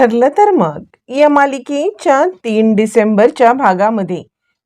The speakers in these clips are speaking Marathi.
ठरलं तर मग. या मालिकेच्या तीन डिसेंबरच्या भागामध्ये.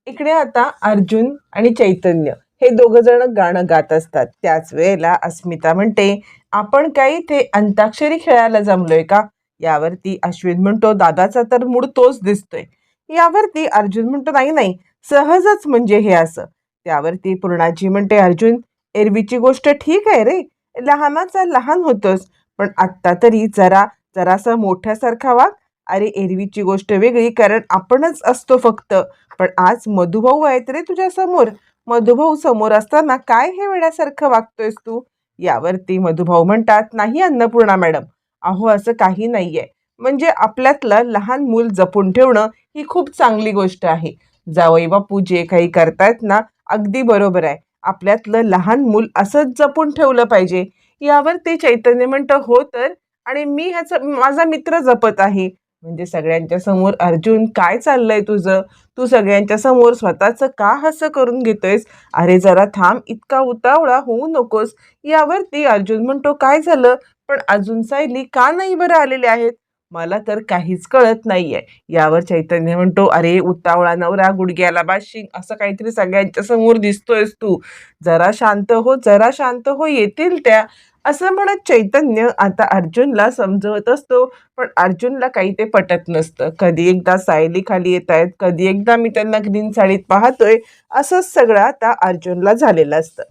इकडे आता अर्जुन आणि चैतन्य हे दोघं जण गाणं गात असतात. त्याच वेळेला अस्मिता म्हणते आपण काही ते अंताक्षरी खेळायला जमलोय का? यावरती अश्विन म्हणतो दादाचा तर मूड तोच दिसतोय. यावरती अर्जुन म्हणतो नाही नाही सहजच म्हणजे हे असं. त्यावरती पूर्णाजी म्हणते अर्जुन एरवीची गोष्ट ठीक आहे रे. लहानाचा लहान होतोस पण आत्ता तरी जरा जरासा मोठ्यासारखा वाग अरे एरवीची गोष्ट वेगळी कारण आपणच असतो फक्त. पण आज मधुभाऊ आहेत रे तुझ्या समोर. मधुभाऊ समोर असताना काय हे वेड्यासारखं वागतोयस तू? यावरती मधुभाऊ म्हणतात नाही अन्नपूर्णा मॅडम. अहो असं काही नाहीये. म्हणजे आपल्यातलं लहान मूल जपून ठेवणं ही खूप चांगली गोष्ट आहे. जावई बापू जे काही करतायत ना अगदी बरोबर आहे. आपल्यातलं लहान मूल असंच जपून ठेवलं पाहिजे. यावर ते चैतन्य म्हणतं हो तर आणि मी ह्याचा माझा मित्र जपत आहे. म्हणजे सगळ्यांच्या समोर अर्जुन काय चाललंय तुझं? तू सगळ्यांच्या समोर स्वतःचं का हसं करून घेतोयस? अरे जरा थांब इतका उतावळा होऊ नकोस. यावरती अर्जुन म्हणतो काय झालं? पण अजून सायली का नाही बरं आलेले आहेत? मला तर काहीच कळत नाहीये. यावर चैतन्य म्हणतो अरे उतावळा नवरा गुडघ्याला बाशिंग असं काहीतरी सगळ्यांच्या समोर दिसतोयस तू. जरा शांत हो जरा शांत हो येतील त्या. असं म्हणत चैतन्य आता अर्जुनला समजवत असतो पण अर्जुनला काही ते पटत नसतं. कधी एकदा सायली खाली येत आहेत कधी एकदा मी त्यांना ग्रीन साडीत पाहतोय असंच सगळं आता अर्जुनला झालेलं असतं.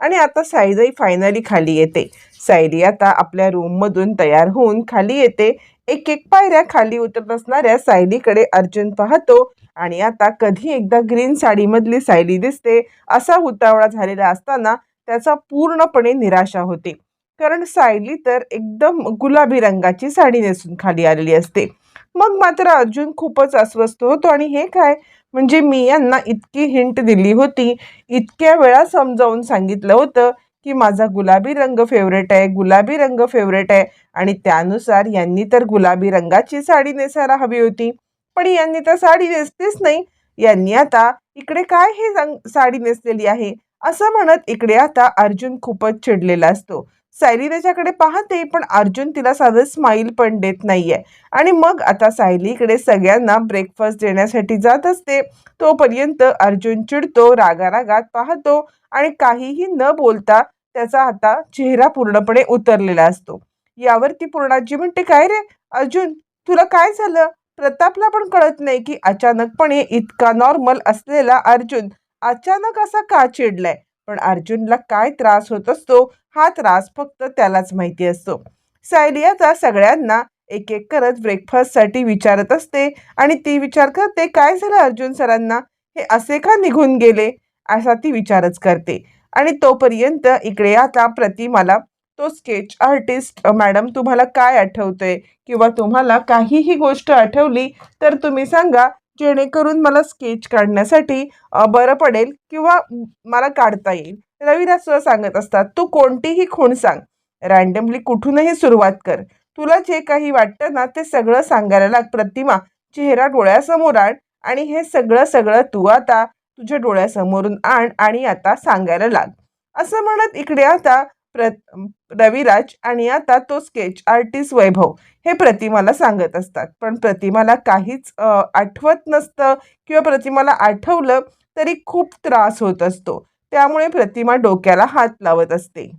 आणि आता सायली फायनली खाली येते. सायली आता आपल्या रूममधून तयार होऊन खाली येते. एक एक पायऱ्या खाली उतरत असणाऱ्या सायलीकडे अर्जुन पाहतो आणि आता कधी एकदा ग्रीन साडीमधली सायली दिसते असा उतावळा झालेला असताना त्याचा पूर्णपणे निराशा होते. कारण सायली तर एकदम गुलाबी रंगाची साडी नेसून खाली आलेली असते. मग मात्र अर्जुन खूपच अस्वस्थ होतो आणि हे काय? म्हणजे मी यांना इतकी हिंट दिली होती. इतक्या वेळा समजावून सांगितलं होतं की माझा गुलाबी रंग फेवरेट आहे गुलाबी रंग फेवरेट आहे आणि त्यानुसार यांनी तर गुलाबी रंगाची साडी नेसायला हवी होती. पण यांनी तर साडी नेसतेच नाही. यांनी आता इकडे काय हे रंग साडी नेसलेली आहे? असं म्हणत इकडे आता अर्जुन खूपच चिडलेला असतो. सायली त्याच्याकडे पाहते पण अर्जुन तिला साधं स्माईल पण देत नाहीये. आणि मग आता सायलीकडे सगळ्यांना ब्रेकफास्ट देण्यासाठी जात असते. तोपर्यंत अर्जुन चिडतो रागारागात पाहतो आणि काहीही न बोलता त्याचा आता चेहरा पूर्णपणे उतरलेला असतो. यावरती पूर्णाजी म्हणते काय रे? अर्जुन तुला काय झालं? प्रतापला पण कळत नाही की अचानकपणे इतका नॉर्मल असलेला अर्जुन अचानक असा का चिडलाय? पण अर्जुनला काय त्रास होत असतो? हा त्रास फक्त त्यालाच माहिती असतो. सायली आता सगळ्यांना एक एक करत ब्रेकफास्टसाठी विचारत असते आणि ती विचार करते काय झालं अर्जुन सरांना? हे असे का निघून गेले? असा ती विचारच करते. आणि तोपर्यंत इकडे आता प्रतिमाला तो स्केच आर्टिस्ट मॅडम तुम्हाला काय आठवतंय? किंवा तुम्हाला काहीही गोष्ट आठवली तर तुम्ही सांगा जेणेकरून मला स्केच काढण्यासाठी बरं पडेल किंवा मला काढता येईल. रविराज सांगत असतात तू कोणतीही खूण सांग. रँडमली कुठूनही सुरुवात कर. तुला जे काही वाटतं ना ते सगळं सांगायला लाग. प्रतिमा चेहरा डोळ्यासमोर आण आणि हे सगळं सगळं तू आता तुझ्या डोळ्यासमोरून आण आणि आता सांगायला लाग. असं म्हणत इकडे आता प्र रविराज आणि आता तो स्केच आर्टिस्ट वैभव हे प्रतिमाला सांगत असतात. पण प्रतिमाला काहीच आठवत नसतं किंवा प्रतिमाला आठवलं तरी खूप त्रास होत असतो. त्यामुळे प्रतिमा डोक्याला हात लावत असते.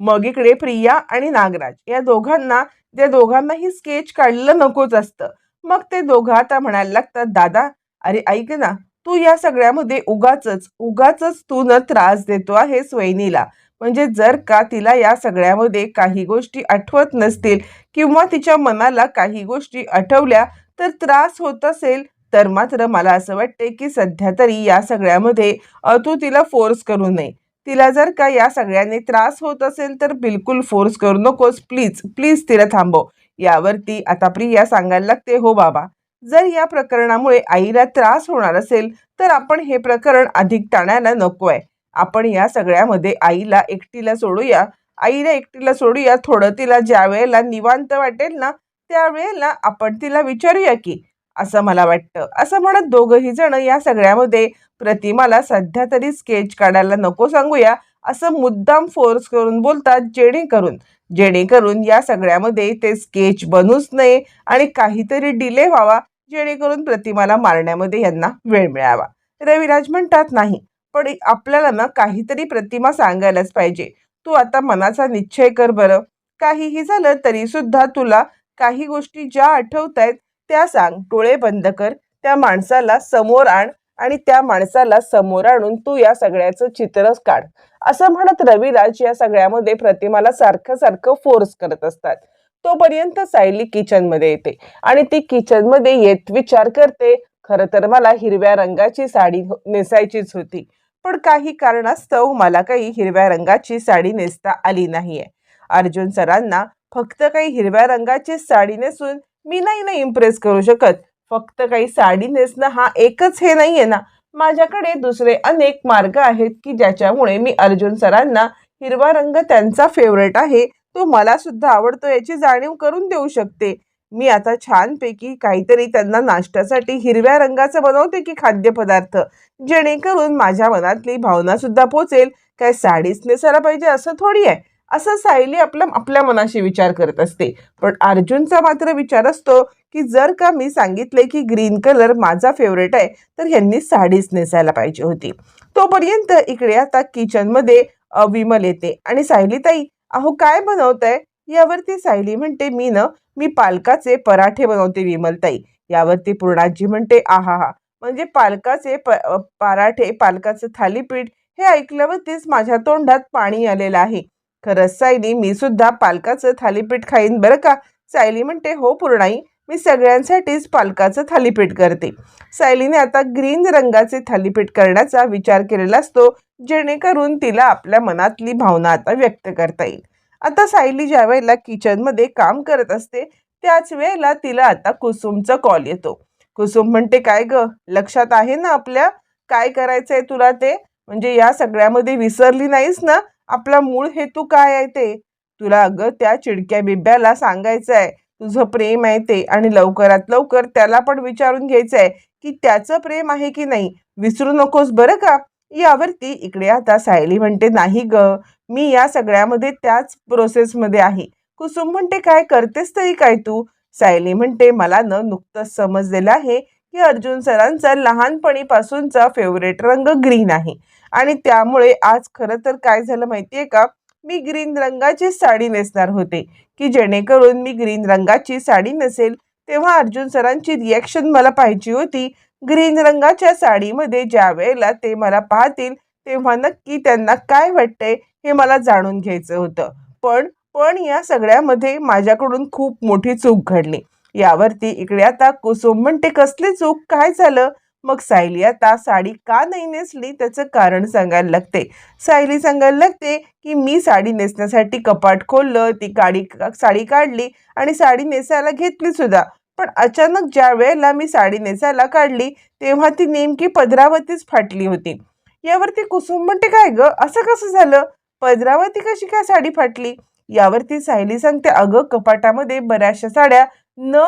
मग इकडे प्रिया आणि नागराज या दोघांना त्या दोघांनाही स्केच काढलं नकोच असतं. मग ते दोघं आता म्हणायला लागतात दादा अरे ऐक ना तू या सगळ्यामध्ये उगाच उगाच तू न त्रास देतो आहे स्वैनीला म्हणजे जर का तिला या सगळ्यामध्ये काही गोष्टी आठवत नसतील किंवा तिच्या मनाला काही गोष्टी आठवल्या तर त्रास होत असेल तर मात्र मला असं वाटते की सध्या तरी या सगळ्यामध्ये अ, तू तिला फोर्स करू नये. तिला जर का या सगळ्यांनी त्रास होत असेल तर बिलकुल फोर्स करू नकोस. प्लीज प्लीज तिला थांबव. यावरती आता प्रिया सांगायला लागते हो बाबा जर या प्रकरणामुळे आईला त्रास होणार असेल तर आपण हे प्रकरण अधिक ताणायला नको आहे आपण या सगळ्यामध्ये आईला एकटीला सोडूया. आईला एकटीला सोडूया. थोडं तिला ज्या वेळेला निवांत वाटेल ना त्यावेळेला आपण तिला विचारूया की असं मला वाटतं. असं म्हणत दोघही जण या सगळ्यामध्ये प्रतिमाला सध्या तरी स्केच काढायला नको सांगूया असं मुद्दाम फोर्स करून बोलतात जेणेकरून. जेणेकरून या सगळ्यामध्ये ते स्केच बनूच नये आणि काहीतरी डिले व्हावा जेणेकरून प्रतिमाला मारण्यामध्ये यांना वेळ मिळावा. रविराज म्हणतात नाही पण आपल्याला ना काहीतरी प्रतिमा सांगायलाच पाहिजे. तू आता मनाचा निश्चय कर बरं. काहीही झालं तरी सुद्धा तुला काही गोष्टी ज्या आठवत आहेत त्या सांग डोळे बंद कर त्या माणसाला समोर आण आणि त्या माणसाला समोर आणून तू या सगळ्याचं चित्रच काढ. असं म्हणत रविराज या सगळ्यामध्ये प्रतिमाला सारखं सारखं फोर्स करत असतात. तोपर्यंत सायली किचनमध्ये येते आणि ती किचनमध्ये येत विचार करते खरं तर मला हिरव्या रंगाची साडी नेसायचीच होती पण काही कारणास्तव मला काही हिरव्या रंगाची साडी नेसता आली नाहीये. अर्जुन सरांना फक्त काही हिरव्या रंगाची साडी नेसून मी नाही ना इम्प्रेस करू शकत. फक्त काही साडी नेसणं हा एकच हे नाही आहे ना. माझ्याकडे दुसरे अनेक मार्ग आहेत की ज्याच्यामुळे मी अर्जुन सरांना हिरवा रंग त्यांचा फेवरेट आहे. तो मला सुद्धा आवडतो याची जाणीव करून देऊ शकते. मी आता छानपैकी काहीतरी त्यांना नाश्त्यासाठी हिरव्या रंगाचं बनवते की खाद्यपदार्थ जेणेकरून माझ्या मनातली भावना सुद्धा पोचेल. काय साडीच नेसायला पाहिजे असं थोडी आहे. असं सायली आपल्या आपल्या मनाशी विचार करत असते. पण अर्जुनचा मात्र विचार असतो की जर का मी सांगितले की ग्रीन कलर माझा फेवरेट आहे तर ह्यांनी साडीच नेसायला पाहिजे होती. तोपर्यंत इकडे आता किचनमध्ये विमल येते आणि सायली ताई अहो काय बनवताय? यावरती सायली म्हणते मी न मी पालकाचे पराठे बनवते विमलताई यावरती पूर्णाजी म्हणते आहा हा म्हणजे पालकाचे प पराठे पालकाचं थालीपीठ हे ऐकल्यावरतीच माझ्या तोंडात पाणी आलेलं आहे. खरंच सायली मी सुद्धा पालकाचं थालीपीठ खाईन बरं का? सायली म्हणते हो पूर्णाई मी सगळ्यांसाठीच पालकाचं थालीपीठ करते. सायलीने आता ग्रीन रंगाचे थालीपीठ करण्याचा विचार केलेला असतो जेणेकरून तिला आपल्या मनातली भावना आता व्यक्त करता येईल. आता सायली ज्या वेळेला किचनमध्ये काम करत असते त्याच वेळेला तिला आता कुसुमचा कॉल येतो. कुसुम म्हणते काय ग? लक्षात आहे ना आपल्या? काय करायचंय तुला ते? म्हणजे या सगळ्यामध्ये विसरली नाहीस ना? आपला मूळ हेतू काय आहे ते? तुला अगं त्या चिडक्या बिब्याला सांगायचं आहे तुझं प्रेम आहे ते आणि लवकरात लवकर त्याला पण विचारून घ्यायचं आहे की त्याचं प्रेम आहे की नाही. विसरू नकोस बरं का? यावरती इकडे आता सायली म्हणते नाही ग मी या सगळ्यामध्ये त्याच प्रोसेसमध्ये आहे. कुसुम म्हणते काय करतेस तरी काय तू? सायली म्हणते मला न नुकतंच समजलेलं आहे की अर्जुन सरांचा लहानपणीपासूनचा फेवरेट रंग ग्रीन आहे. आणि त्यामुळे आज खरं तर काय झालं माहितीये का? मी ग्रीन रंगाची साडी नेसणार होते. की जेणेकरून मी ग्रीन रंगाची साडी नसेल तेव्हा अर्जुन सरांची रिॲक्शन मला पाहिजे होती. ग्रीन रंगाच्या साडीमध्ये ज्या वेळेला ते मला पाहतील तेव्हा नक्की त्यांना काय वाटतंय हे मला जाणून घ्यायचं होतं. पण पण या सगळ्यामध्ये माझ्याकडून खूप मोठी चूक घडली. यावरती इकडे आता कुसुम म्हणते कसली चूक? काय झालं? मग सायली आता साडी का नाही नेसली? त्याचं कारण सांगायला लागते. सायली सांगायला लागते की मी साडी नेसण्यासाठी कपाट खोललं ती काडी साडी काढली आणि साडी नेसायला घेतली सुद्धा. पण अचानक ज्या वेळेला मी साडी नेसायला काढली तेव्हा ती नेमकी पदरावतीच फाटली होती. यावरती कुसुम म्हणते काय ग? असं कसं झालं? पदरावती कशी काय साडी फाटली? यावरती सायली सांगते अगं कपाटामध्ये बऱ्याचशा साड्या न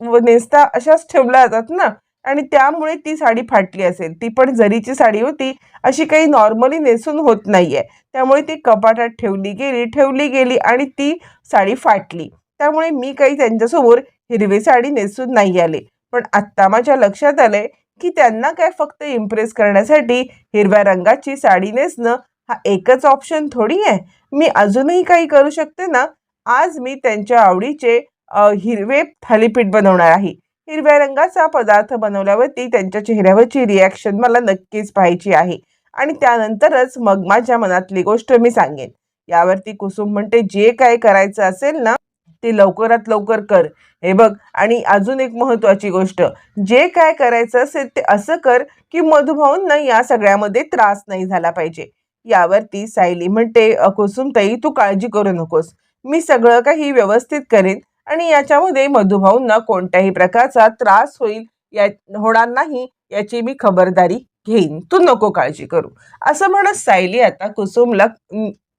व नेसता अशाच ठेवल्या जातात ना. आणि त्यामुळे ती साडी फाटली असेल. ती पण जरीची साडी होती अशी काही नॉर्मली नेसून होत नाही आहे त्यामुळे ती कपाटात ठेवली गेली ठेवली गेली आणि ती साडी फाटली. त्यामुळे मी काही त्यांच्यासमोर हिरवी साडी नेसून नाही आले. पण आत्ता माझ्या लक्षात आलंय की त्यांना काय फक्त इम्प्रेस करण्यासाठी हिरव्या रंगाची साडी नेसणं हा एकच ऑप्शन थोडी आहे. मी अजूनही काही करू शकते ना? आज मी त्यांच्या आवडीचे हिरवे थालीपीठ बनवणार आहे. हिरव्या रंगाचा पदार्थ बनवल्यावरती त्यांच्या चेहऱ्यावरची रिॲक्शन मला नक्कीच पाहायची आहे. आणि त्यानंतरच मग माझ्या मनातली गोष्ट मी सांगेन. यावरती कुसुम म्हणते जे काय करायचं असेल ना ते लवकरात लवकर कर. हे बघ आणि अजून एक महत्त्वाची गोष्ट जे काय करायचं असेल ते असं कर की मधुभाऊंना या सगळ्यामध्ये त्रास नाही झाला पाहिजे. यावरती सायली म्हणते "अ, कुसुमताई तू काळजी करू नकोस. मी सगळं काही व्यवस्थित करेन आणि याच्यामध्ये मधुभाऊंना कोणत्याही प्रकारचा त्रास होईल या होणार नाही याची मी खबरदारी घेईन. तू नको काळजी करू. असं म्हणत सायली आता कुसुमला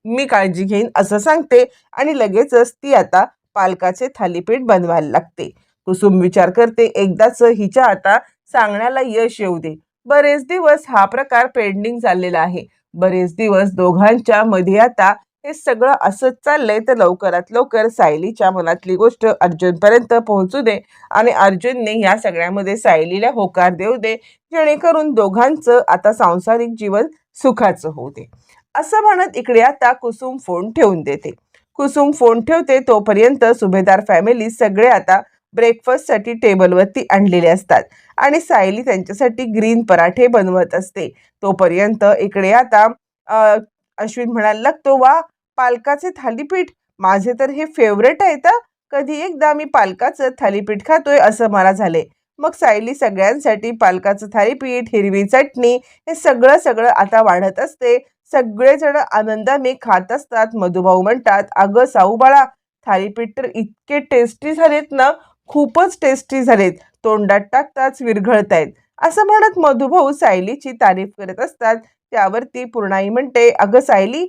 मी काळजी घेईन असं सांगते आणि लगेचच ती आता पालकाचे थालीपीठ बनवायला लागते. कुसुम विचार करते एकदाच हिच्या आता सांगण्याला यश येऊ दे. बरेच दिवस हा प्रकार पेंडिंग चाललेला आहे. बरेच दिवस दोघांच्या मध्ये आता हे सगळं असंच चाललंय तर लवकरात लवकर सायलीच्या मनातली गोष्ट अर्जुनपर्यंत पोहोचू दे आणि अर्जुनने ह्या सगळ्यामध्ये सायलीला होकार देऊ दे जेणेकरून दोघांचं आता सांसारिक जीवन सुखाचं होऊ दे. असं म्हणत इकडे आता कुसुम फोन ठेवून देते. कुसुम फोन ठेवते तोपर्यंत सुभेदार फॅमिली सगळे आता ब्रेकफास्टसाठी टेबलवरती आणलेले असतात आणि सायली त्यांच्यासाठी ग्रीन पराठे बनवत असते. तोपर्यंत इकडे आता अश्विन म्हणायला लागतो वा पालकाचे थालीपीठ. माझे तर हे फेवरेट आहे तर कधी एकदा मी पालकाचं थालीपीठ खातोय असं मला झाले मग सायली सगळ्यांसाठी पालकाचं थालीपीठ हिरवी चटणी हे सगळं सगळं आता वाढत असते. सगळेजण आनंदाने खात असतात. मधुभाऊ म्हणतात अगं साऊ बाळा थालीपीठ तर इतके टेस्टी झालेत ना खूपच टेस्टी झालेत. तोंडात टाकताच विरघळत आहेत असं म्हणत मधुभाऊ सायलीची तारीफ करत असतात. त्यावरती पूर्णाई म्हणते अगं सायली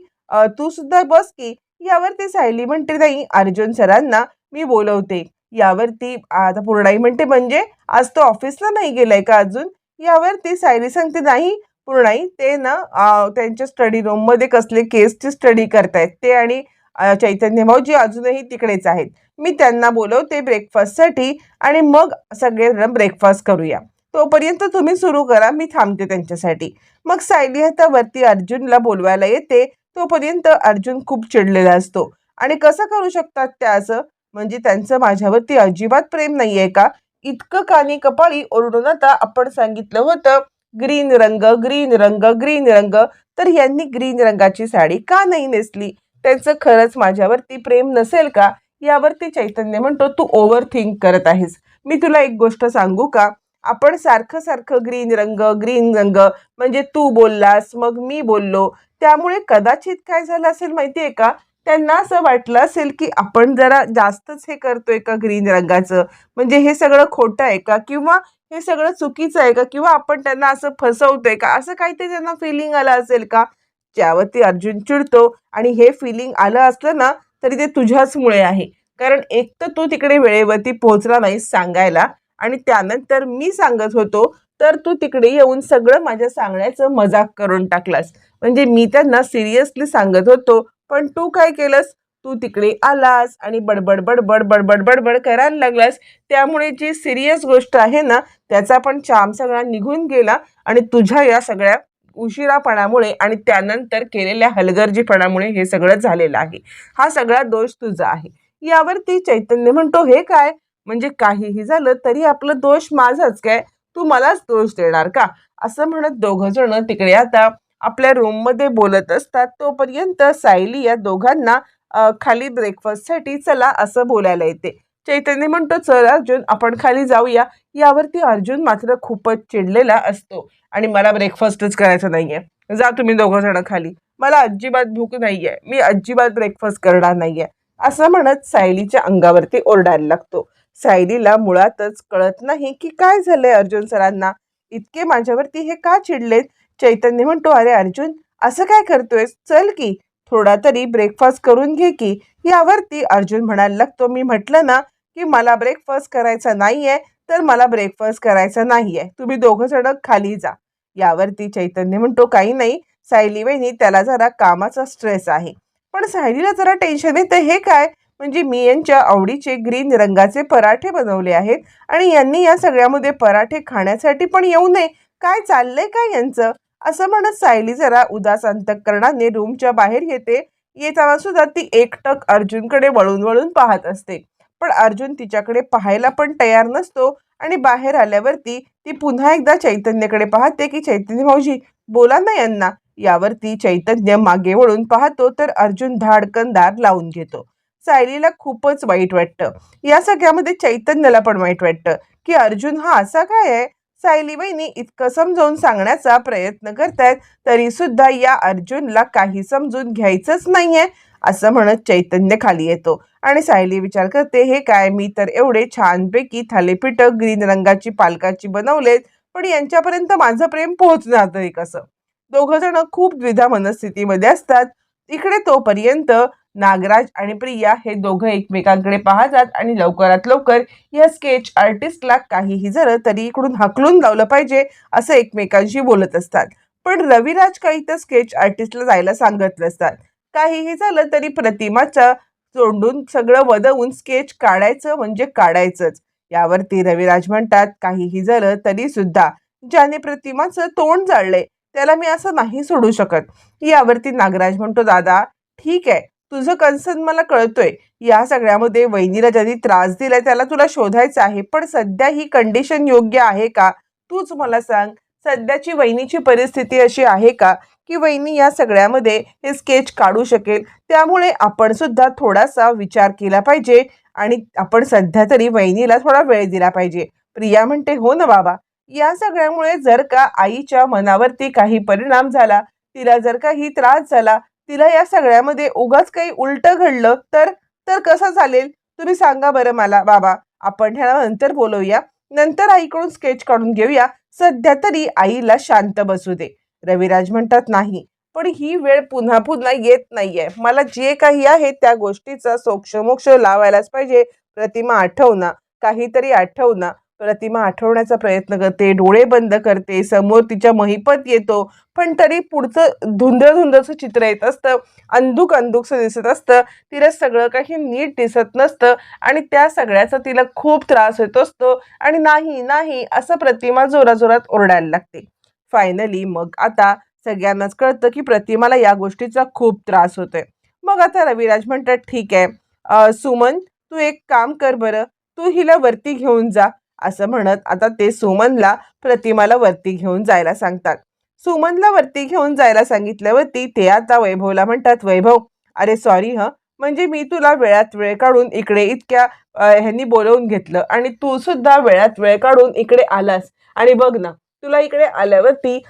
तू सुद्धा बस की. यावरती सायली म्हणते नाही अर्जुन सरांना मी बोलवते. यावरती आता पूर्णाई म्हणते म्हणजे आज तो ऑफिसला नाही गेलाय का अजून? यावरती सायली सांगते नाही पूर्णाई ते ना त्यांच्या स्टडी रूममध्ये कसले केसची स्टडी करतायत. ते आणि चैतन्य भाऊजी अजूनही तिकडेच आहेत. मी त्यांना बोलवते ब्रेकफास्टसाठी आणि मग सगळेजण ब्रेकफास्ट करूया. तोपर्यंत तुम्ही सुरू करा मी थांबते त्यांच्यासाठी. मग सायली आता वरती अर्जुनला बोलवायला येते. तोपर्यंत अर्जुन खूप चिडलेला असतो. आणि कसं करू शकतात त्या असं? म्हणजे त्यांचं माझ्यावरती अजिबात प्रेम नाहीये का? इतकं कानी कपाळी ओरडून आता आपण सांगितलं होतं ग्रीन रंग ग्रीन रंग ग्रीन रंग. तर यांनी ग्रीन रंगाची साडी का नाही नेसली? त्यांचं खरंच माझ्यावरती प्रेम नसेल का? यावरती चैतन्य म्हणतो तू ओव्हर थिंक करत आहेस. मी तुला एक गोष्ट सांगू का? आपण सारखं सारखं ग्रीन रंग ग्रीन रंग म्हणजे तू बोललास मग मी बोललो त्यामुळे कदाचित काय झालं असेल माहिती आहे का? त्यांना असं वाटलं असेल की आपण जरा जास्तच हे करतोय का ग्रीन रंगाचं? म्हणजे हे सगळं खोटं आहे का? किंवा हे सगळं चुकीचं आहे का? किंवा आपण त्यांना असं फसवतोय का? असं काहीतरी त्यांना फिलिंग आलं असेल का? ज्यावरती अर्जुन चिडतो आणि हे फिलिंग आलं असलं ना तरी ते तुझ्याचमुळे आहे. कारण एक तर तू तिकडे वेळेवरती पोहोचला नाहीस सांगायला. आणि त्यानंतर मी सांगत होतो तर तू तिकडे येऊन सगळं माझ्या सांगण्याचं मजाक करून टाकलास. म्हणजे मी त्यांना सिरियसली सांगत होतो पण तू काय केलंस? तू तिकडे आलास आणि बडबड बडबड बडबड बडबड करायला लागलास. त्यामुळे जी सिरियस गोष्ट आहे ना त्याचा पण चाम सगळा निघून गेला आणि तुझ्या या सगळ्या उशिरापणामुळे आणि त्यानंतर केलेल्या हलगर्जीपणामुळे हे सगळं झालेलं आहे. हा सगळा दोष तुझा आहे. यावरती चैतन्य म्हणतो हे काय? म्हणजे काहीही झालं तरी आपलं दोष माझाच काय? तू मलाच दोष देणार का? असं म्हणत दोघं जण तिकडे आता आपल्या रूममध्ये बोलत असतात. तोपर्यंत सायली या दोघांना खाली ब्रेकफास्टसाठी चला असं बोलायला येते. चैतन्य म्हणतो चल अर्जुन आपण खाली जाऊया. यावरती अर्जुन मात्र खूपच चिडलेला असतो. आणि मला ब्रेकफास्टच करायचा नाहीये. जा तुम्ही दोघं जण खाली. मला अजिबात भूक नाहीये. मी अजिबात ब्रेकफास्ट करणार नाहीये. असं म्हणत सायलीच्या अंगावरती ओरडायला लागतो. सायलीला मुळातच कळत नाही की काय झालंय अर्जुन सरांना. इतके माझ्यावरती हे का चिडलेत? चैतन्य म्हणतो अरे अर्जुन असं काय करतोयस? चल की थोडा तरी ब्रेकफास्ट करून घे की. यावरती अर्जुन म्हणायला लागतो मी म्हटलं ना की मला ब्रेकफास्ट करायचा नाहीये तर मला ब्रेकफास्ट करायचा नाहीये. तुम्ही दोघं जण खाली जा. यावरती चैतन्य म्हणतो काही नाही सायली वहिनी त्याला जरा कामाचा स्ट्रेस आहे. पण सायलीला जरा टेन्शन येतं हे काय? म्हणजे मी यांच्या आवडीचे ग्रीन रंगाचे पराठे बनवले आहेत आणि यांनी या सगळ्यामध्ये पराठे खाण्यासाठी पण येऊ नये. काय चाललंय काय यांचं? असं म्हणत सायली जरा उदास अंतकरणाने रूमच्या बाहेर येते. येताना सुद्धा ती एकटक अर्जुनकडे वळून वळून पाहत असते. पण अर्जुन तिच्याकडे पाहायला पण तयार नसतो आणि बाहेर आल्यावरती ती पुन्हा एकदा चैतन्यकडे पाहते की चैतन्य भाऊजी बोला ना यांना. यावरती चैतन्य मागे वळून पाहतो तर अर्जुन धाडकन दार लावून घेतो. सायलीला खूपच वाईट वाटतं. या सगळ्यामध्ये चैतन्याला पण वाईट वाटतं की अर्जुन हा असा काय आहे? सायली वहिनी इतकं समजावून सांगण्याचा प्रयत्न करतायत तरी सुद्धा या अर्जुनला काही समजून घ्यायचंच नाहीये असं म्हणत चैतन्य खाली येतो. आणि सायली विचार करते हे काय मी तर एवढे छानपैकी थालीपीठ ग्रीन रंगाची पालकाची बनवलेत पण यांच्यापर्यंत माझं प्रेम पोहोचणार तरी कसं? दोघ जण खूप द्विधा मनस्थितीमध्ये असतात. इकडे तोपर्यंत नागराज आणि प्रिया हे दोघं एकमेकांकडे पाहतात आणि लवकरात लवकर या स्केच आर्टिस्टला काहीही झालं तरी इकडून हकलून लावलं पाहिजे असं एकमेकांशी बोलत असतात. पण रविराज काही तर स्केच आर्टिस्टला जायला सांगत नसतात. काहीही झालं तरी प्रतिमाचं तोंडून सगळं वदवून स्केच काढायचं म्हणजे काढायचंच. यावरती रविराज म्हणतात काहीही झालं तरी सुद्धा ज्याने प्रतिमाचं तोंड जाळले त्याला मी असं नाही सोडू शकत. यावरती नागराज म्हणतो दादा ठीक आहे तुझं कन्सर्न मला कळतोय. या सगळ्यामध्ये वहिनीला ज्यांनी त्रास दिलाय त्याला तुला शोधायचं आहे. पण सध्या ही कंडिशन योग्य आहे का? तूच मला सांग. सध्याची वहिनीची परिस्थिती अशी आहे का? की वहिनी या सगळ्यामध्ये हे स्केच काढू शकेल. त्यामुळे आपण सुद्धा थोडासा विचार केला पाहिजे आणि आपण सध्या तरी वहिनीला थोडा वेळ दिला पाहिजे. प्रिया म्हणते हो ना बाबा. या सगळ्यामुळे जर का आईच्या मनावरती काही परिणाम झाला तिला जर काही त्रास झाला तिला या सगळ्यामध्ये उगाच काही उलटं घडलं तर तर कसं चालेल? तुम्ही सांगा बरं मला. बाबा आपण ह्याला नंतर बोलवूया. नंतर आईकडून स्केच काढून घेऊया. सध्या तरी आईला शांत बसू दे. रविराज म्हणतात नाही पण ही वेळ पुन्हा पुन्हा येत नाहीये. मला जे काही आहे त्या गोष्टीचा सोक्षमोक्ष लावायलाच पाहिजे. प्रतिमा आठवना काहीतरी आठवना. प्रतिमा आठवण्याचा प्रयत्न करते डोळे बंद करते समोर तिच्या महिपत येतो. पण तरी पुढचं धुंदळ धुंदळचं चित्र येत असतं. अंधुक अंधुकचं दिसत असतं. तिला सगळं काही नीट दिसत नसतं आणि त्या सगळ्याचा तिला खूप त्रास होत असतो आणि नाही नाही असं प्रतिमा जोराजोरात ओरडायला लागते. फायनली मग आता सगळ्यांनाच कळतं की प्रतिमाला या गोष्टीचा खूप त्रास होतोय. मग आता रविराज म्हणतात ठीक आहे. सुमन तू एक काम कर बरं. तू हिला वरती घेऊन जा. असं म्हणत आता ते सुमनला प्रतिमाला वरती घेऊन जायला सांगतात. सुमनला वरती घेऊन जायला सांगितल्यावरती ते आता वैभवला म्हणतात वैभव अरे सॉरी ह म्हणजे मी तुला वेळात वेळ काढून इकडे इतक्या ह्यांनी बोलवून घेतलं आणि तू सुद्धा वेळात वेळ काढून इकडे आलास. आणि बघ ना तुला इकडे आल्यावरती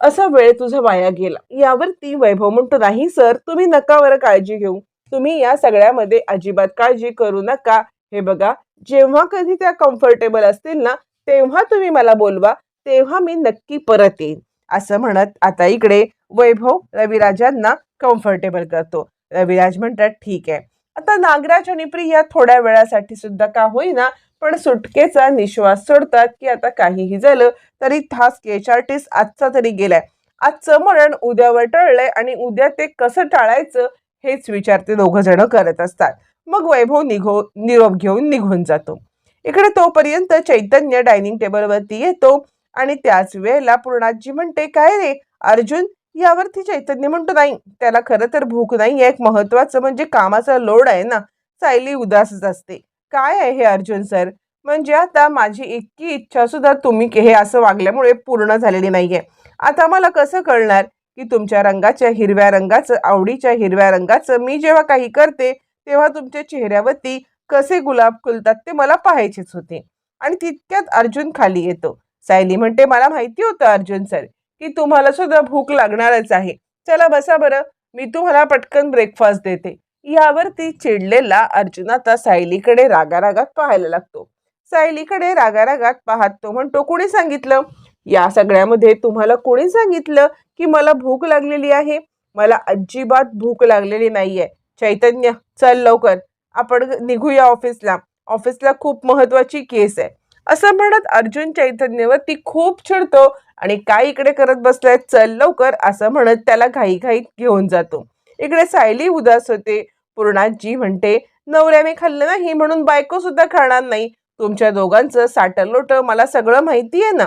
असा वेळ तुझा वाया गेला. यावरती वैभव म्हणतो नाही सर तुम्ही नका बरं काळजी घेऊ. तुम्ही या सगळ्यामध्ये अजिबात काळजी करू नका. हे बघा जेव्हा कधी त्या कम्फर्टेबल असतील ना तेव्हा तुम्ही मला बोलवा तेव्हा मी नक्की परत येईन. असं म्हणत आता इकडे वैभव रविराजांना कम्फर्टेबल करतो. रविराज म्हणतात ठीक आहे. आता नागराज आणि प्रिया थोड्या वेळासाठी सुद्धा का होईना पण सुटकेचा निश्वास सोडतात की आता काहीही झालं तरी हा स्केच आर्टिस्ट आजचा तरी गेलाय. आजचं मरण उद्यावर टळलंय आणि उद्या ते कसं टाळायचं हेच विचार ते दोघं जण करत असतात. मग वैभव निघो निरोप घेऊन निघून जातो. इकडे तोपर्यंत चैतन्य डायनिंग टेबलवरती येतो आणि त्याच वेळेला पूर्णाजी म्हणते काय रे? अर्जुन यावरती चैतन्य म्हणतो नाही. त्याला खरं तर भूक नाही एक महत्वाचं म्हणजे कामाचा लोड आहे ना. सायली उदासच असते. काय आहे हे अर्जुन सर? म्हणजे आता माझी इतकी इच्छा सुद्धा तुम्ही के- हे असं वागल्यामुळे पूर्ण झालेली नाहीये. आता मला कसं कळणार की तुमच्या रंगाच्या हिरव्या रंगाचं आवडीच्या हिरव्या रंगाचं मी जेव्हा काही करते तेव्हा तुमच्या चेहऱ्यावरती कसे गुलाब खुलतात ते मला पाहायचेच होते. आणि तितक्यात अर्जुन खाली येतो. सायली म्हणते मला माहिती होतं अर्जुन सर की तुम्हाला सुद्धा भूक लागणारच आहे. चला बसा बरं मी तुम्हाला पटकन ब्रेकफास्ट देते. यावरती चिडलेला अर्जुन आता सायलीकडे रागारागात पाहायला लागतो. सायलीकडे रागारागात पाहत तो म्हणतो कोणी सांगितलं? या सगळ्यामध्ये तुम्हाला कोणी सांगितलं की मला भूक लागलेली आहे? मला अजिबात भूक लागलेली नाहीये. चैतन्य चल लवकर. आपण निघूया ऑफिसला. ऑफिसला खूप महत्वाची केस आहे. असं म्हणत अर्जुन चैतन्यवर ती खूप चिडतो आणि काय इकडे करत बसलाय चल लवकर असं म्हणत त्याला घाईघाईत घेऊन जातो. इकडे सायली उदास होते. पूर्णाजी म्हणते नवऱ्याने खाल्लं नाही म्हणून बायको सुद्धा खाणार नाही. तुमच्या दोघांचं साटलोट मला सगळं माहिती आहे ना?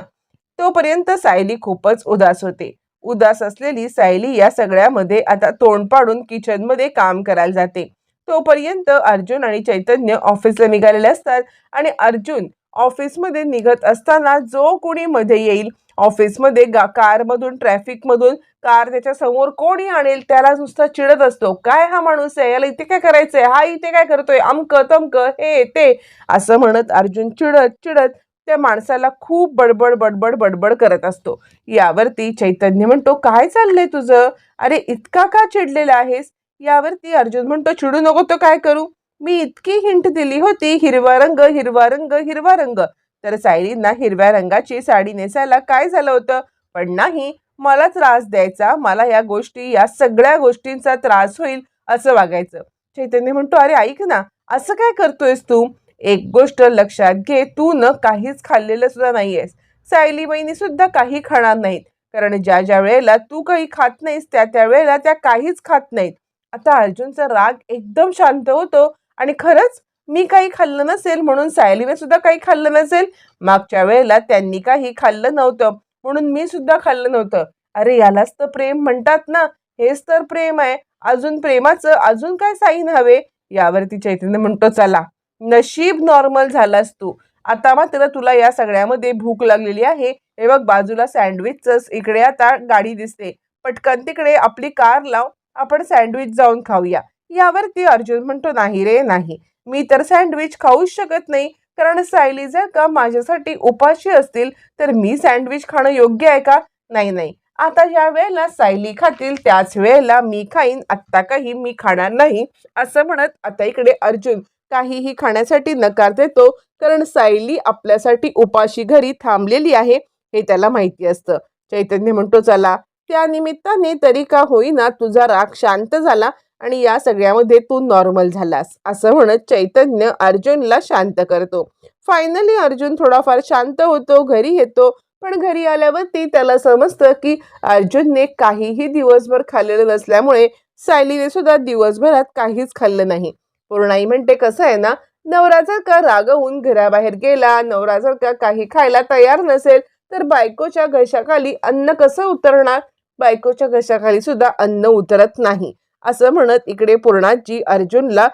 तोपर्यंत सायली खूपच उदास होते. उदास असलेली सायली या सगळ्यामध्ये आता तोंड पाडून किचनमध्ये काम करायला जाते. तोपर्यंत अर्जुन आणि चैतन्य ऑफिसला निघालेले असतात आणि अर्जुन ऑफिसमध्ये निघत असताना जो कोणी मध्ये येईल ऑफिसमध्ये गा कारमधून ट्रॅफिकमधून कार त्याच्यासमोर कोणी आणेल त्याला नुसता चिडत असतो. काय हा माणूस आहे? याला इथे काय करायचंय? हा इथे काय करतोय? अमक तमक हे ते असं म्हणत अर्जुन चिडत चिडत त्या माणसाला खूप बडबड बडबड बडबड करत असतो. यावरती चैतन्य म्हणतो काय चाललंय तुझं? अरे इतका का चिडलेला आहेस? यावरती अर्जुन म्हणतो चिडू नको तो काय करू? मी इतकी हिंट दिली होती हिरवा रंग हिरवा रंग हिरवा रंग. तर सायलींना हिरव्या रंगाची साडी नेसायला काय झालं होतं? पण नाही मला त्रास द्यायचा मला या गोष्टी या सगळ्या गोष्टींचा त्रास होईल असं वागायचं. चैतन्य म्हणतो अरे ऐक ना असं काय करतोयस तू? एक गोष्ट लक्षात घे तू न काहीच खाल्लेलं सुद्धा नाहीयेस. सायली बहिणी सुद्धा काही खाणार नाहीत. कारण ज्या ज्या वेळेला तू काही खात नाहीस त्या त्या वेळेला त्या काहीच खात नाहीत. आता अर्जुनचा राग एकदम शांत होतो आणि खरंच मी काही खाल्लं नसेल म्हणून सायलीने सुद्धा काही खाल्लं नसेल मागच्या वेळेला त्यांनी काही खाल्लं नव्हतं म्हणून मी सुद्धा खाल्लं नव्हतं. अरे यालाच तर प्रेम म्हणतात ना हेच तर प्रेम आहे. अजून प्रेमाचं अजून काय साईन हवे? यावरती चैतन्य म्हणतो चला. नशीब नॉर्मल झालास तू. आता मात्र तुला या सगळ्यामध्ये भूक लागलेली आहे. हे बघ बाजूला सँडविचच इकडे आता गाडी दिसते. पटकन तिकडे आपली कार लाव. आपण सँडविच जाऊन खाऊया. यावरती अर्जुन म्हणतो नाही रे नाही. मी तर सँडविच खाऊच शकत नाही. कारण सायली जर का माझ्यासाठी उपाशी असतील तर मी सँडविच खाणं योग्य आहे का? नाही नाही. आता ज्या वेळेला सायली खातील त्याच वेळेला मी खाईन. आत्ता काही मी खाणार नाही असं म्हणत आता इकडे अर्जुन काहीही खाण्यासाठी नकार देतो कारण सायली आपल्यासाठी उपाशी घरी थांबलेली आहे हे त्याला माहिती असतं. चैतन्य म्हणतो चला त्या निमित्ताने तरी का होईना तुझा राग शांत झाला आणि या सगळ्यामध्ये तू नॉर्मल झालास असं म्हणत चैतन्य अर्जुनला शांत करतो. फायनली अर्जुन थोडाफार शांत होतो घरी येतो पण घरी आल्यावरती त्याला समजतं की अर्जुनने काहीही दिवसभर खाल्लेलं नसल्यामुळे सायलीने सुद्धा दिवसभरात काहीच खाल्लं नाही. पूर्णाई म्हणते कसं आहे ना नवरा जर का रागवून घराबाहेर गेला नवरा जर का काही खायला तयार नसेल तर बायकोच्या घशाखाली अन्न कसं उतरणार? बायकोच्या घशाखाली सुद्धा अन्न उतरत नाही. असं म्हणत इकडे पूर्णाजी अर्जुनला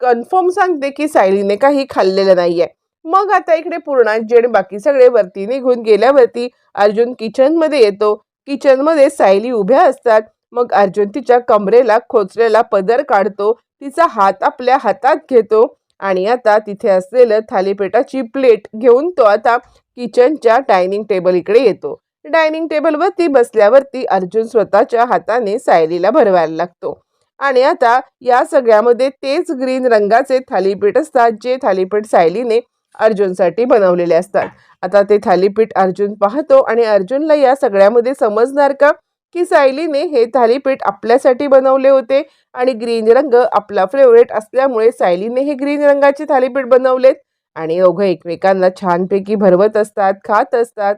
कन्फर्म सांगते की सायलीने काही खाल्लेलं नाहीये. मग आता इकडे पूर्णाजी आणि बाकी सगळे वरती निघून गेल्यावरती अर्जुन किचनमध्ये येतो. किचनमध्ये सायली उभ्या असतात. मग अर्जुन तिच्या कमरेला खोचलेला पदर काढतो. तिचा हात आपल्या हातात घेतो आणि आता तिथे असलेलं थालीपीठाची प्लेट घेऊन तो आता किचनच्या डायनिंग टेबल इकडे येतो. डायनिंग टेबलवरती बसल्यावरती अर्जुन स्वतःच्या हाताने सायलीला भरवायला लागतो. आणि आता या सगळ्यामध्ये तेच ग्रीन रंगाचे थालीपीठ असतात जे थालीपीठ सायलीने अर्जुनसाठी बनवलेले असतात. आता ते थालीपीठ अर्जुन पाहतो आणि अर्जुनला या सगळ्यामध्ये समजणार का? की सायलीने हे थालीपीठ आपल्यासाठी बनवले होते आणि ग्रीन रंग आपला फेवरेट असल्यामुळे सायलीने हे ग्रीन रंगाचे थालीपीठ बनवलेत. आणि अवघं एकमेकांना छानपैकी भरवत असतात खात असतात.